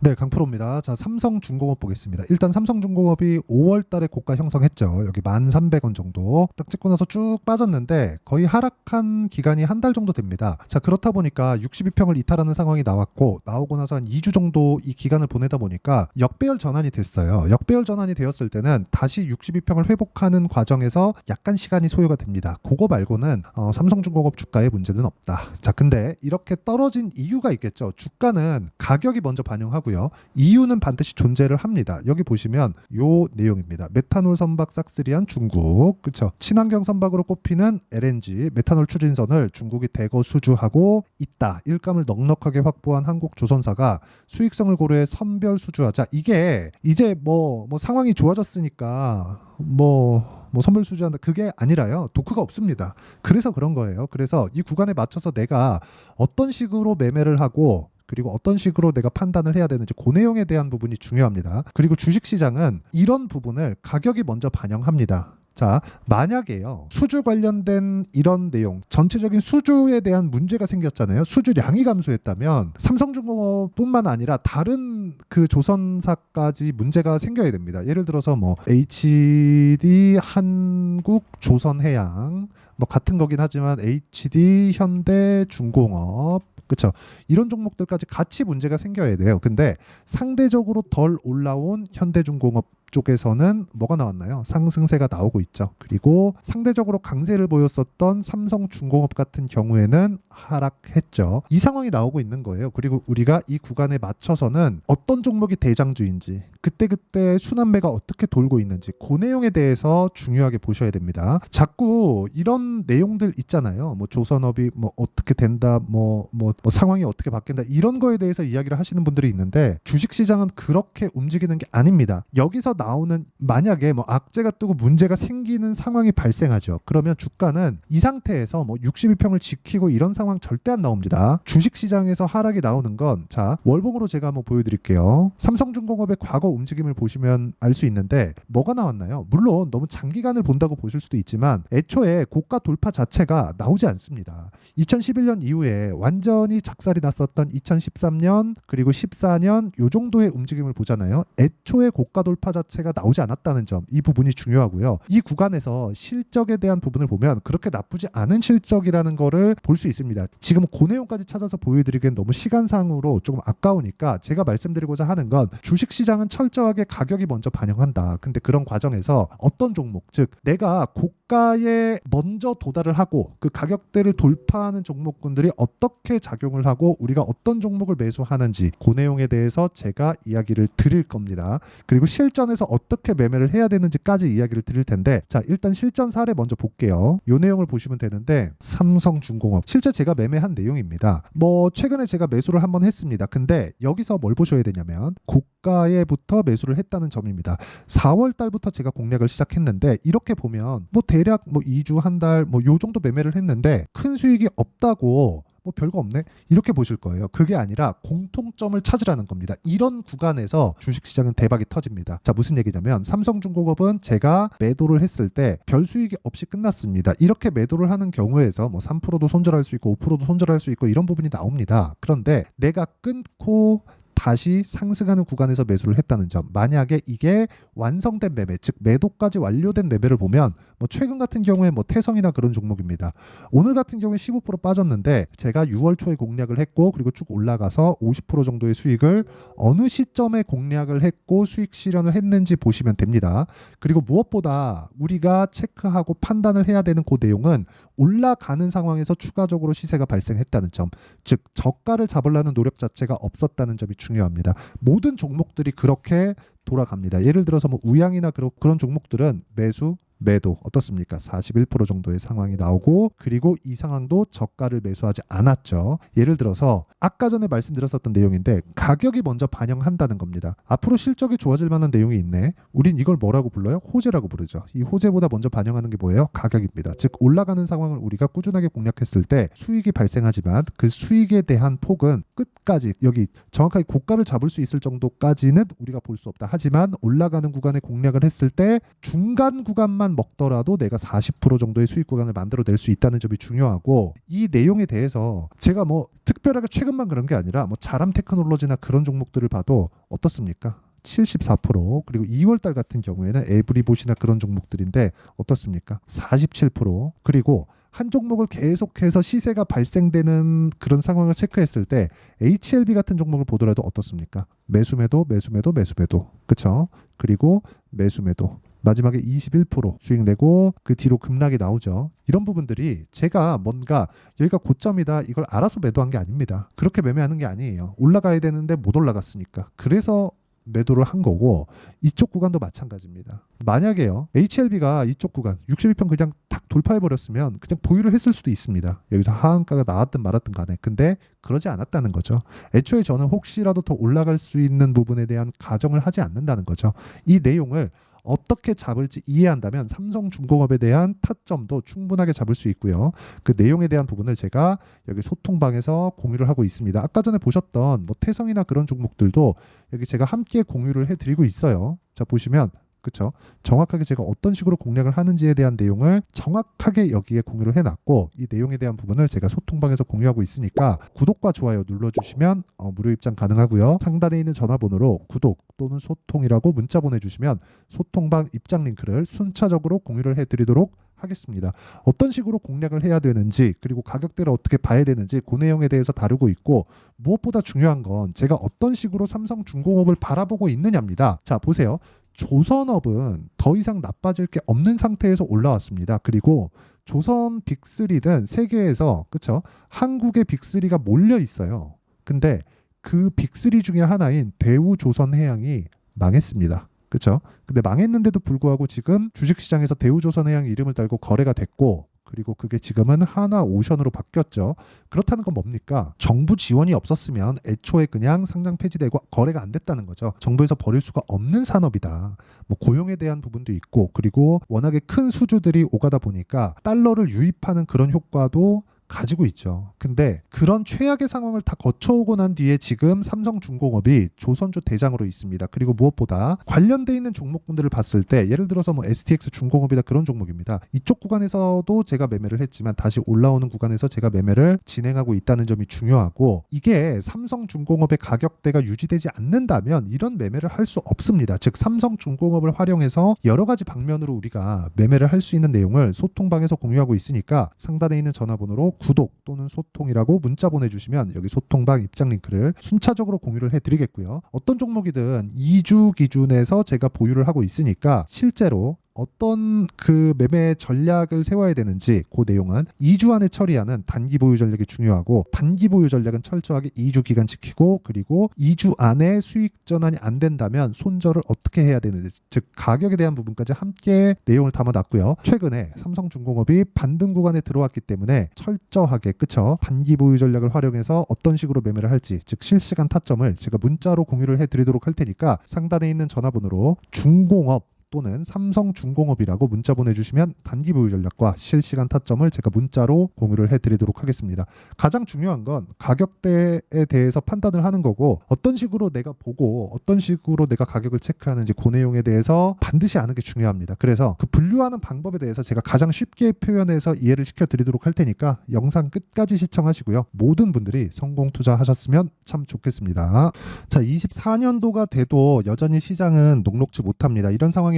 네, 강프로입니다. 자, 삼성중공업 보겠습니다. 일단 삼성중공업이 5월 달에 고가 형성했죠. 여기 1,300원 정도. 딱 찍고 나서 쭉 빠졌는데 거의 하락한 기간이 한 달 정도 됩니다. 자, 그렇다 보니까 62평을 이탈하는 상황이 나왔고 나오고 나서 한 2주 정도 이 기간을 보내다 보니까 역배열 전환이 됐어요. 역배열 전환이 되었을 때는 다시 62평을 회복하는 과정에서 약간 시간이 소요가 됩니다. 그거 말고는 어, 삼성중공업 주가에 문제는 없다. 자, 근데 이렇게 떨어진 이유가 있겠죠. 주가는 가격이 먼저 반영하고 요. 이유는 반드시 존재를 합니다. 여기 보시면 요 내용입니다. 메탄올 선박 싹쓸이한 중국, 그렇죠? 친환경 선박으로 꼽히는 LNG 메탄올 추진선을 중국이 대거 수주하고 있다. 일감을 넉넉하게 확보한 한국 조선사가 수익성을 고려해 선별 수주하자. 이게 이제 뭐, 뭐 상황이 좋아졌으니까 뭐, 뭐 선별 수주한다. 그게 아니라요. 도크가 없습니다. 그래서 그런 거예요. 그래서 이 구간에 맞춰서 내가 어떤 식으로 매매를 하고 그리고 어떤 식으로 내가 판단을 해야 되는지 그 내용에 대한 부분이 중요합니다. 그리고 주식 시장은 이런 부분을 가격이 먼저 반영합니다. 자, 만약에요. 수주 관련된 이런 내용, 전체적인 수주에 대한 문제가 생겼잖아요. 수주량이 감소했다면 삼성중공업뿐만 아니라 다른 그 조선사까지 문제가 생겨야 됩니다. 예를 들어서 뭐 HD 한국 조선해양 뭐 같은 거긴 하지만 HD 현대 중공업 그렇죠. 이런 종목들까지 같이 문제가 생겨야 돼요. 근데 상대적으로 덜 올라온 현대중공업 쪽에서는 뭐가 나왔나요? 상승세가 나오고 있죠. 그리고 상대적으로 강세를 보였었던 삼성중공업 같은 경우에는 하락했죠. 이 상황이 나오고 있는 거예요. 그리고 우리가 이 구간에 맞춰서는 어떤 종목이 대장주인지 그때그때 순환매가 어떻게 돌고 있는지 그 내용에 대해서 중요하게 보셔야 됩니다. 자꾸 이런 내용들 있잖아요. 뭐 조선업이 뭐 어떻게 된다, 뭐, 뭐, 뭐 상황이 어떻게 바뀐다 이런 거에 대해서 이야기를 하시는 분들이 있는데 주식시장은 그렇게 움직이는 게 아닙니다. 여기서 나오는 만약에 뭐 악재가 뜨고 문제가 생기는 상황이 발생하죠. 그러면 주가는 이 상태에서 뭐 62평을 지키고 이런 상황 절대 안 나옵니다. 주식 시장에서 하락이 나오는 건 자 월봉으로 제가 한번 보여 드릴게요. 삼성중공업의 과거 움직임을 보시면 알 수 있는데 뭐가 나왔나요? 물론 너무 장기간을 본다고 보실 수도 있지만 애초에 고가 돌파 자체가 나오지 않습니다. 2011년 이후에 완전히 작살이 났었던 2013년 그리고 14년 요 정도의 움직임을 보잖아요. 애초에 고가 돌파 자체 가 나오지 않았다는 점 이 부분이 중요하고요. 이 구간에서 실적에 대한 부분을 보면 그렇게 나쁘지 않은 실적이라는 거를 볼 수 있습니다. 지금 그 내용까지 찾아서 보여드리기엔 너무 시간상으로 조금 아까우니까 제가 말씀드리고자 하는 건 주식 시장은 철저하게 가격이 먼저 반영한다. 근데 그런 과정에서 어떤 종목, 즉 내가 고가에 먼저 도달을 하고 그 가격대를 돌파하는 종목군들이 어떻게 작용을 하고 우리가 어떤 종목을 매수하는지 그 내용에 대해서 제가 이야기를 드릴 겁니다. 그리고 실전에서 어떻게 매매를 해야 되는지까지 이야기를 드릴 텐데 자 일단 실전 사례 먼저 볼게요. 요 내용을 보시면 되는데 삼성중공업 실제 제가 매매한 내용입니다. 뭐 최근에 제가 매수를 한번 했습니다. 근데 여기서 뭘 보셔야 되냐면 고가에부터 매수를 했다는 점입니다. 4월 달부터 제가 공략을 시작했는데 이렇게 보면 뭐 대략 뭐 2주 한 달 뭐 요 정도 매매를 했는데 큰 수익이 없다고 뭐 별거 없네 이렇게 보실 거예요. 그게 아니라 공통점을 찾으라는 겁니다. 이런 구간에서 주식시장은 대박이 터집니다. 자 무슨 얘기냐면 삼성중공업은 제가 매도를 했을 때 별 수익이 없이 끝났습니다. 이렇게 매도를 하는 경우에서 뭐 3%도 손절할 수 있고 5%도 손절할 수 있고 이런 부분이 나옵니다. 그런데 내가 끊고 다시 상승하는 구간에서 매수를 했다는 점. 만약에 이게 완성된 매매, 즉 매도까지 완료된 매매를 보면 뭐 최근 같은 경우에 뭐 태성이나 그런 종목입니다. 오늘 같은 경우에 15% 빠졌는데 제가 6월 초에 공략을 했고 그리고 쭉 올라가서 50% 정도의 수익을 어느 시점에 공략을 했고 수익 실현을 했는지 보시면 됩니다. 그리고 무엇보다 우리가 체크하고 판단을 해야 되는 그 내용은 올라가는 상황에서 추가적으로 시세가 발생했다는 점, 즉 저가를 잡으려는 노력 자체가 없었다는 점이 중요합니다. 모든 종목들이 그렇게 돌아갑니다. 예를 들어서 뭐 우양이나 그런 종목들은 매수 매도 어떻습니까? 41% 정도의 상황이 나오고 그리고 이 상황도 저가를 매수하지 않았죠. 예를 들어서 아까 전에 말씀드렸었던 내용인데 가격이 먼저 반영한다는 겁니다. 앞으로 실적이 좋아질 만한 내용이 있네. 우린 이걸 뭐라고 불러요? 호재라고 부르죠. 이 호재보다 먼저 반영하는 게 뭐예요? 가격입니다. 즉 올라가는 상황을 우리가 꾸준하게 공략했을 때 수익이 발생하지만 그 수익에 대한 폭은 끝까지 여기 정확하게 고가를 잡을 수 있을 정도까지는 우리가 볼 수 없다. 하지만 올라가는 구간에 공략을 했을 때 중간 구간만 욕심만 먹더라도 내가 40% 정도의 수익 구간을 만들어낼 수 있다는 점이 중요하고 이 내용에 대해서 제가 뭐 특별하게 최근만 그런 게 아니라 뭐 자람 테크놀로지나 그런 종목들을 봐도 어떻습니까? 74% 그리고 2월 달 같은 경우에는 에브리봇이나 그런 종목들인데 어떻습니까? 47% 그리고 한 종목을 계속해서 시세가 발생되는 그런 상황을 체크했을 때 HLB 같은 종목을 보더라도 어떻습니까? 매수매도 매수매도 매수매도 그쵸? 그리고 매수매도 마지막에 21% 수익 내고 그 뒤로 급락이 나오죠. 이런 부분들이 제가 뭔가 여기가 고점이다 이걸 알아서 매도한 게 아닙니다. 그렇게 매매하는 게 아니에요. 올라가야 되는데 못 올라갔으니까. 그래서 매도를 한 거고 이쪽 구간도 마찬가지입니다. 만약에요 HLB가 이쪽 구간 62편 그냥 탁 돌파해 버렸으면 그냥 보유를 했을 수도 있습니다. 여기서 하한가가 나왔든 말았든 간에 근데 그러지 않았다는 거죠. 애초에 저는 혹시라도 더 올라갈 수 있는 부분에 대한 가정을 하지 않는다는 거죠. 이 내용을 어떻게 잡을지 이해한다면 삼성중공업에 대한 타점도 충분하게 잡을 수 있고요. 그 내용에 대한 부분을 제가 여기 소통방에서 공유를 하고 있습니다. 아까 전에 보셨던 뭐 태성이나 그런 종목들도 여기 제가 함께 공유를 해드리고 있어요. 자 보시면 그쵸 정확하게 제가 어떤 식으로 공략을 하는지에 대한 내용을 정확하게 여기에 공유를 해놨고 이 내용에 대한 부분을 제가 소통방에서 공유하고 있으니까 구독과 좋아요 눌러주시면 어, 무료 입장 가능하고요 상단에 있는 전화번호로 구독 또는 소통이라고 문자 보내주시면 소통방 입장 링크를 순차적으로 공유를 해드리도록 하겠습니다. 어떤 식으로 공략을 해야 되는지 그리고 가격대를 어떻게 봐야 되는지 그 내용에 대해서 다루고 있고 무엇보다 중요한 건 제가 어떤 식으로 삼성중공업을 바라보고 있느냐입니다. 자 보세요. 조선업은 더 이상 나빠질 게 없는 상태에서 올라왔습니다. 그리고 조선 빅3든 세계에서 그쵸 한국의 빅3가 몰려 있어요. 근데 그 빅3 중에 하나인 대우조선해양이 망했습니다. 그쵸 근데 망했는데도 불구하고 지금 주식시장에서 대우조선해양 이름을 달고 거래가 됐고 그리고 그게 지금은 하나 오션으로 바뀌었죠. 그렇다는 건 뭡니까? 정부 지원이 없었으면 애초에 그냥 상장 폐지되고 거래가 안 됐다는 거죠. 정부에서 버릴 수가 없는 산업이다. 뭐 고용에 대한 부분도 있고 그리고 워낙에 큰 수주들이 오가다 보니까 달러를 유입하는 그런 효과도 가지고 있죠. 근데 그런 최악의 상황을 다 거쳐오고 난 뒤에 지금 삼성중공업이 조선주 대장으로 있습니다. 그리고 무엇보다 관련돼 있는 종목군들을 봤을 때 예를 들어서 뭐 STX 중공업이다 그런 종목입니다. 이쪽 구간에서도 제가 매매를 했지만 다시 올라오는 구간에서 제가 매매를 진행하고 있다는 점이 중요하고 이게 삼성중공업의 가격대가 유지되지 않는다면 이런 매매를 할 수 없습니다. 즉 삼성중공업을 활용해서 여러 가지 방면으로 우리가 매매를 할 수 있는 내용을 소통방에서 공유하고 있으니까 상단에 있는 전화번호로 구독 또는 소통이라고 문자 보내주시면 여기 소통방 입장 링크를 순차적으로 공유를 해드리겠고요. 어떤 종목이든 2주 기준에서 제가 보유를 하고 있으니까 실제로 어떤 그 매매 전략을 세워야 되는지 그 내용은 2주 안에 처리하는 단기 보유 전략이 중요하고 단기 보유 전략은 철저하게 2주 기간 지키고 그리고 2주 안에 수익 전환이 안 된다면 손절을 어떻게 해야 되는지 즉 가격에 대한 부분까지 함께 내용을 담아놨고요. 최근에 삼성중공업이 반등 구간에 들어왔기 때문에 철저하게 그쵸 단기 보유 전략을 활용해서 어떤 식으로 매매를 할지 즉 실시간 타점을 제가 문자로 공유를 해드리도록 할 테니까 상단에 있는 전화번호로 중공업 또는 삼성중공업이라고 문자 보내주시면 단기 보유 전략과 실시간 타점을 제가 문자로 공유를 해드리도록 하겠습니다. 가장 중요한 건 가격대에 대해서 판단을 하는 거고 어떤 식으로 내가 보고 어떤 식으로 내가 가격을 체크하는지 그 내용에 대해서 반드시 아는 게 중요합니다. 그래서 그 분류하는 방법에 대해서 제가 가장 쉽게 표현해서 이해를 시켜드리도록 할 테니까 영상 끝까지 시청하시고요. 모든 분들이 성공 투자하셨으면 참 좋겠습니다. 자, 24년도가 돼도 여전히 시장은 녹록지 못합니다. 이런 상황이